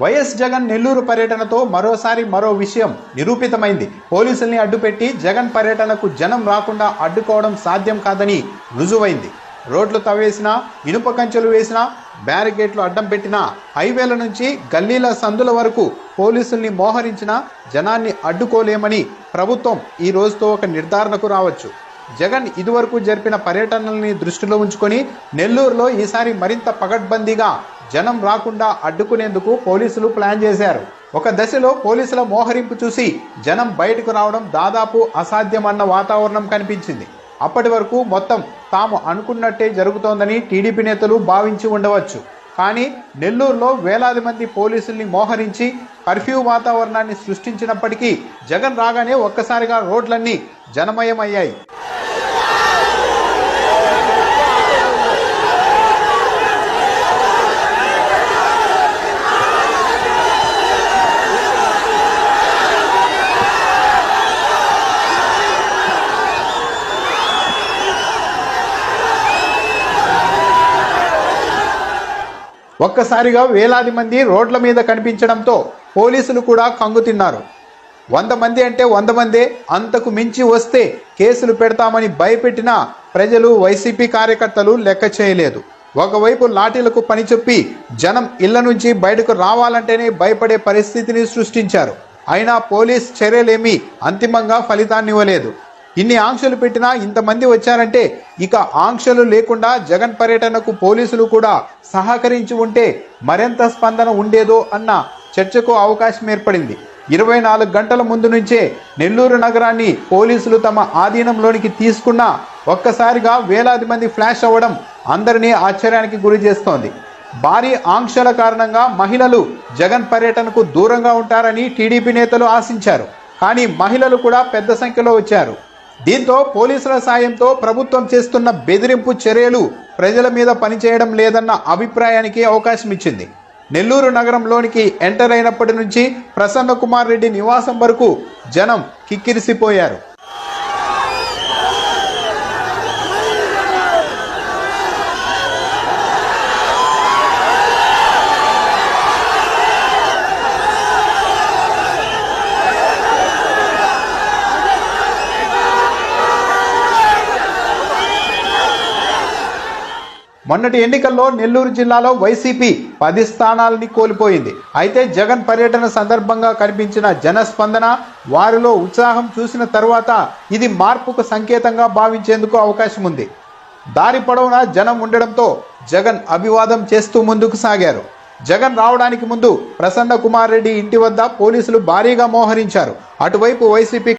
YS Jagan Nellore పర్యటనతో మరోసారి మరో విషయం నిరూపితమైంది. పోలీసుల్ని అడ్డుపెట్టి జగన్ పర్యటనకు జనం రాకుండా అడ్డుకోవడం సాధ్యం కాదని రుజువైంది. రోడ్లు తవ్వేసినా ఇనుప కంచెలు వేసినా బ్యారికేట్లు అడ్డం పెట్టినా హైవేల నుంచి గల్లీల సందుల వరకు పోలీసుల్ని మోహరించినా జనాన్ని అడ్డుకోలేమని ప్రభుత్వం ఈ రోజుతో ఒక నిర్ధారణకు రావచ్చు. జగన్ ఇదివరకు జరిపిన పర్యటనల్ని దృష్టిలో ఉంచుకొని నెల్లూరులో ఈసారి మరింత పగడ్బందీగా జనం రాకుండా అడ్డుకునేందుకు పోలీసులు ప్లాన్ చేశారు. ఒక దశలో పోలీసుల మోహరింపు చూసి జనం బయటకు రావడం దాదాపు అసాధ్యమన్న వాతావరణం కనిపించింది. అప్పటి వరకు మొత్తం తాము అనుకున్నట్టే జరుగుతోందని టీడీపీ నేతలు భావించి ఉండవచ్చు. కానీ నెల్లూరులో వేలాది మంది పోలీసుల్ని మోహరించి కర్ఫ్యూ వాతావరణాన్ని సృష్టించినప్పటికీ జగన్ రాగానే ఒక్కసారిగా రోడ్లన్నీ జనమయమయ్యాయి. ఒక్కసారిగా వేలాది మంది రోడ్ల మీద కనిపించడంతో పోలీసులు కూడా కంగుతిన్నారు వంద మంది అంటే వంద మందే. అంతకు మించి వస్తే కేసులు పెడతామని భయపెట్టిన ప్రజలు వైసీపీ కార్యకర్తలు లెక్క చేయలేదు. ఒకవైపు లాఠీలకు పని చెప్పి జనం ఇళ్ళ నుంచి బయటకు రావాలంటేనే భయపడే పరిస్థితిని సృష్టించారు. అయినా పోలీస్ చర్యలేమీ అంతిమంగా ఫలితాన్ని ఇవ్వలేదు. ఇన్ని ఆంక్షలు పెట్టినా ఇంతమంది వచ్చారంటే ఇక ఆంక్షలు లేకుండా జగన్ పర్యటనకు పోలీసులు కూడా సహకరించి ఉంటే మరింత స్పందన ఉండేదో అన్న చర్చకు అవకాశం ఏర్పడింది. ఇరవై నాలుగు గంటల ముందు నుంచే నెల్లూరు నగరాన్ని పోలీసులు తమ ఆధీనంలోనికి తీసుకున్నా ఒక్కసారిగా వేలాది మంది ఫ్లాష్ అవ్వడం అందరినీ ఆశ్చర్యానికి గురి చేస్తోంది. భారీ ఆంక్షల కారణంగా మహిళలు జగన్ పర్యటనకు దూరంగా ఉంటారని టీడీపీ నేతలు ఆశించారు. కానీ మహిళలు కూడా పెద్ద సంఖ్యలో వచ్చారు. దీంతో పోలీసుల సాయంతో ప్రభుత్వం చేస్తున్న బెదిరింపు చర్యలు ప్రజల మీద పనిచేయడం లేదన్న అభిప్రాయానికి అవకాశం ఇచ్చింది. నెల్లూరు నగరంలోనికి ఎంటర్ అయినప్పటి నుంచి ప్రసన్న కుమార్ రెడ్డి నివాసం వరకు జనం కిక్కిరిసిపోయారు. మొన్నటి ఎన్నికల్లో నెల్లూరు జిల్లాలో వైసీపీ పది స్థానాలని కోల్పోయింది. అయితే జగన్ పర్యటన సందర్భంగా కనిపించిన జనస్పందన వారిలో ఉత్సాహం చూసిన తర్వాత ఇది మార్పుకు సంకేతంగా భావించేందుకు అవకాశం ఉంది. దారి పొడవునా జనం ఉండడంతో జగన్ అభివాదం చేస్తూ ముందుకు సాగారు. జగన్ రావడానికి ముందు ప్రసన్న కుమార్ రెడ్డి ఇంటి వద్ద పోలీసులు భారీగా మోహరించారు. అటువైపు వైసీపీ